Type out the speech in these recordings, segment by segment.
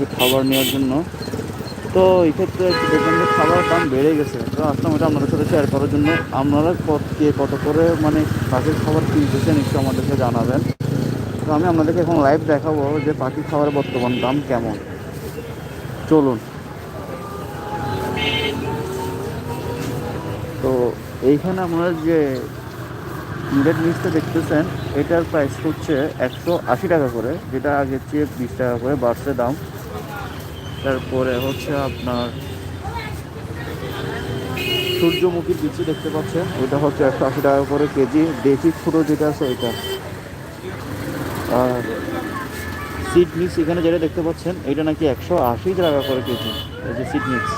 কিছু খাবার নেওয়ার জন্য। তো এই ক্ষেত্রে দেখবেন খাবার দাম বেড়ে গেছে। তো আসলাম এটা আপনাদের সাথে শেয়ার করার জন্য। আপনারা কে কত করে মানে পাখির খাবার কিনতেছেন একটু আমাদেরকে জানাবেন। তো আমি আপনাদেরকে এখন লাইভ দেখাবো যে পাখির খাবারের বর্তমান দাম কেমন। চলুন। তো এইখানে আপনারা যে মিলেট মিক্সটা দেখতেছেন, এটার প্রাইস হচ্ছে একশো আশি টাকা করে, যেটা আগের চেয়ে বিশ টাকা করে বাড়ছে দাম। তারপরে হচ্ছে আপনার সূর্যমুখীর বিচি দেখতে পাচ্ছেন। ওইটা হচ্ছে একশো আশি টাকা করে কেজি। দেশি ফুটো যেটা আছে ওইটা। আর সিড মিক্স এখানে যেটা দেখতে পাচ্ছেন, এটা নাকি একশো আশি টাকা করে কেজি। এই যে সিড মিক্স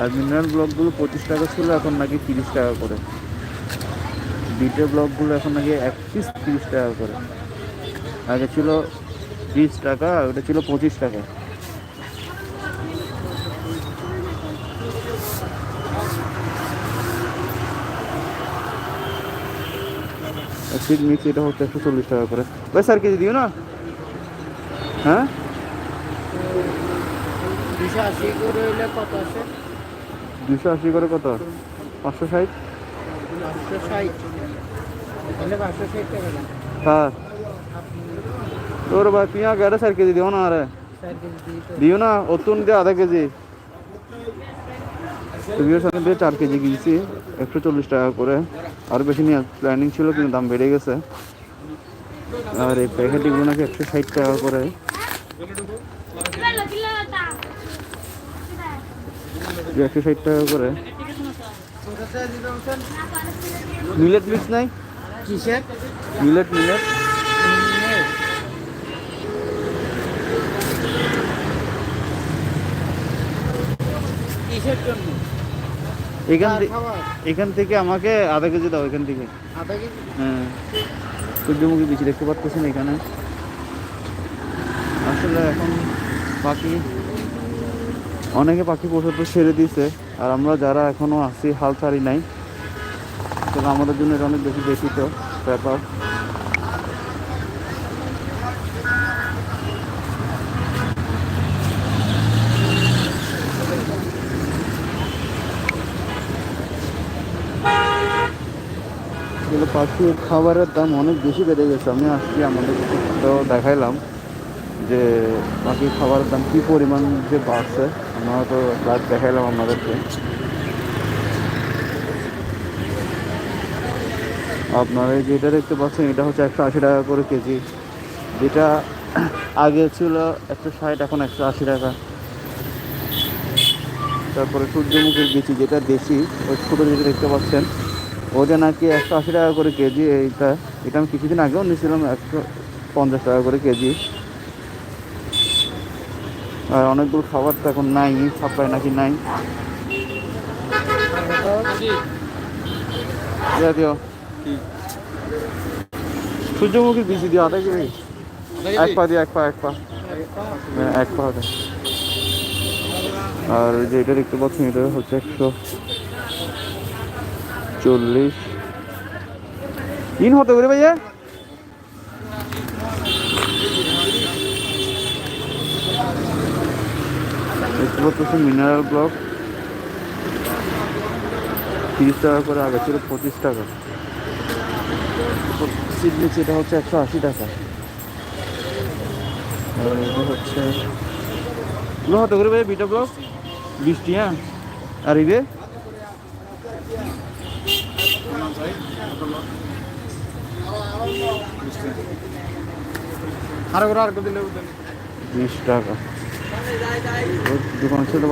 আর মিনারেল ব্লকগুলো পঁচিশ টাকা ছিল, এখন নাকি তিরিশ টাকা করে। বিটে ব্লকগুলো এখন নাকি এক পিস তিরিশ টাকা করে। আগে ছিল তিরিশ টাকা ওটা ছিল পঁচিশ টাকা। সিড মিক্স এটা হচ্ছে একশো চল্লিশ টাকা করে। ভাই স্যার কেজি দিও না? হ্যাঁ? দুশো আশি করে কত পাঁচশো ষাট? হ্যাঁ তোর ভাই পিঁয়া গেড়ে স্যার কেজি দিও না আরে। দিও না অতুন দিয়ে আধা কেজি। তুমিও সাথে চার কেজি কিনছি, একশো চল্লিশ টাকা করে। আর বেশি নিয়ে প্ল্যানিং ছিল, কিন্তু দাম বেড়ে গেছে। আর এই প্যাকেটগুলো নাকি একশো ষাট টাকা করে। একশো ষাট টাকা করে। মিলেট মিক্স নাই? মিলেট মিলেট কিসের জন্য? এখান থেকে এখান থেকে আমাকে আধা কেজি দাও এখান থেকে। আধা কেজি? হ্যাঁ। সূর্যমুখী বিচি দেখতে পাচ্ছেন এখানে। আসলে এখন পাখি অনেকে পাখি পোষাতে ছেড়ে দিয়েছে আর আমরা যারা এখনও আছি হাল ছাড়ি নাই। তো আমাদের জন্য এটা অনেক বেশি ব্যথিত ব্যাপার। এগুলো পাখির খাবারের দাম অনেক বেশি বেড়ে গেছে। আমি আসছি আমাদের তো দেখাইলাম যে পাখির খাবারের দাম কী পরিমাণ যে বাড়ছে। আমরা তো লাইভ দেখাইলাম আপনাদেরকে। আপনারা যেটা দেখতে পাচ্ছেন, এটা হচ্ছে একশো আশি টাকা করে কেজি। যেটা আগে ছিল একশো ষাট, এখন একশো আশি টাকা। তারপরে সূর্যমুখীর বিচি, যেটা দেশি, ওই ছোটো যেটা দেখতে পাচ্ছেন। ওটা নাকি একশো আশি টাকা করে কেজি এইটা এটা আমি কিছুদিন আগেও নিয়েছিলাম একশো পঞ্চাশ টাকা করে কেজি। আর অনেকগুলো খাবার তো এখন নাই সাপ্লাই নাকি নাই। দিয়া দিও সূর্যমুখীর বিচি দিও কেজি এক পা দিও এক পা এক পা। হ্যাঁ, এক পা আর যে এটা দেখতে পাচ্ছেন এটা হচ্ছে একশো চল্লিশ। তিন হতে করে ভাইয়া। মিনারেল ব্লক তিরিশ টাকা করে আগে ছিল পঁচিশ টাকা। সিডনি সেটা হচ্ছে একশো আশি টাকা। হচ্ছে হতে করে ভাই বিটা ব্লক বৃষ্টি হ্যাঁ। আর এই আর আর দিলে বিশ টাকা ছিল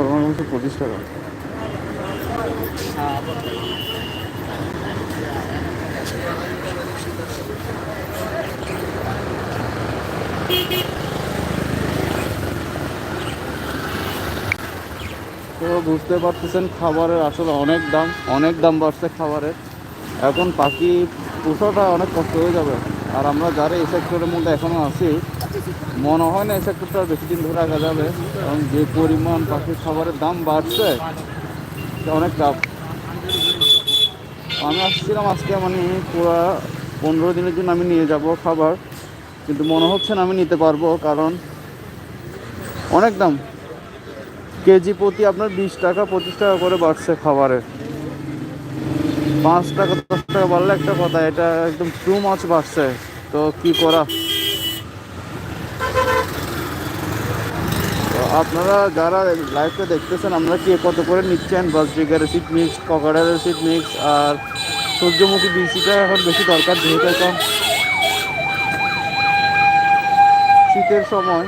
পঁচিশ টাকা। তো বুঝতে পারতেছেন খাবারের আসলে অনেক দাম অনেক দাম বাড়ছে খাবারের। এখন পাখি পোষাটা অনেক কষ্ট হয়ে যাবে। আর আমরা যারা এই সেক্টরের মধ্যে এখনও আছি, মনে হয় না এই সেক্টরটা বেশি দিন ধরে রাখা যাবে। কারণ যে পরিমাণ পাখির খাবারের দাম বাড়ছে অনেক টাফ আমি আসছিলাম আজকে মানে পুরো পনেরো দিনের জন্য আমি নিয়ে যাব খাবার, কিন্তু মনে হচ্ছে না আমি নিতে পারব, কারণ অনেক দাম। কেজি প্রতি আপনার বিশ টাকা পঁচিশ টাকা করে বাড়ছে খাবারের। পাঁচ টাকা, দশ টাকা বাড়লে একটা কথা, এটা একদম টু মাছ বাড়ছে। তো কি করা? আপনারা যারা লাইফে দেখতেছেন আমরা কি কত করে নিচ্ছেন? বাস জিগারের সিট মিক্স ককড়ারের সিট মিক্স আর সূর্যমুখী বিচিটা এখন বেশি দরকার যেহেতু এখন শীতের সময়।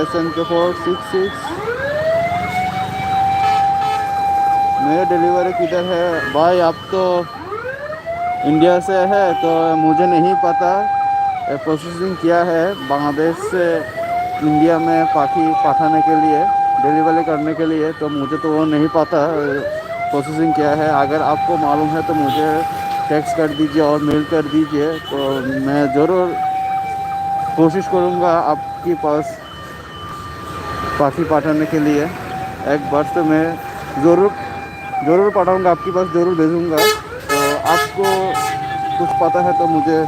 S N K four six six मेरा डिलीवरी किधर है? भाई, आप तो इंडिया से है तो मुझे नहीं पता। प्रोसेसिंग किया है बांग्लादेश से इंडिया में पाखी पठाने के लिए डिलीवरी करने के लिए तो मुझे तो वो नहीं पता प्रोसेसिंग क्या है। अगर आपको मालूम है तो मुझे टेक्स्ट कर दीजिए और मेल कर दीजिए तो मैं ज़रूर कोशिश करूँगा आपके पास पाखी पाठाने के लिए। एक बार तो मैं ज़रूर ज़रूर पठाऊँगा आपके पास ज़रूर भेजूँगा तो आपको कुछ पता है तो मुझे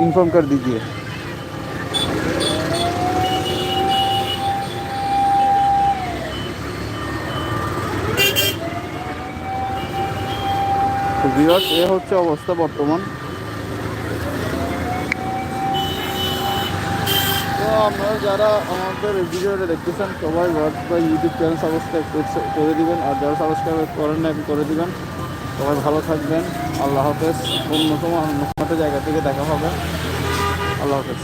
इन्फॉर्म कर दीजिए তো বিরাট এ হচ্ছে অবস্থা বর্তমান আপনারা যারা আমাদের ভিডিওটা দেখতেছেন, সবাই বা ইউটিউব চ্যানেল সাবস্ক্রাইব করে দিবেন। আর যারা সাবস্ক্রাইব করেন না করে দিবেন। সবাই ভালো থাকবেন। আল্লাহ হাফেজ। অন্যতম অন্য জায়গা থেকে দেখা হবে। আল্লাহ হাফেজ।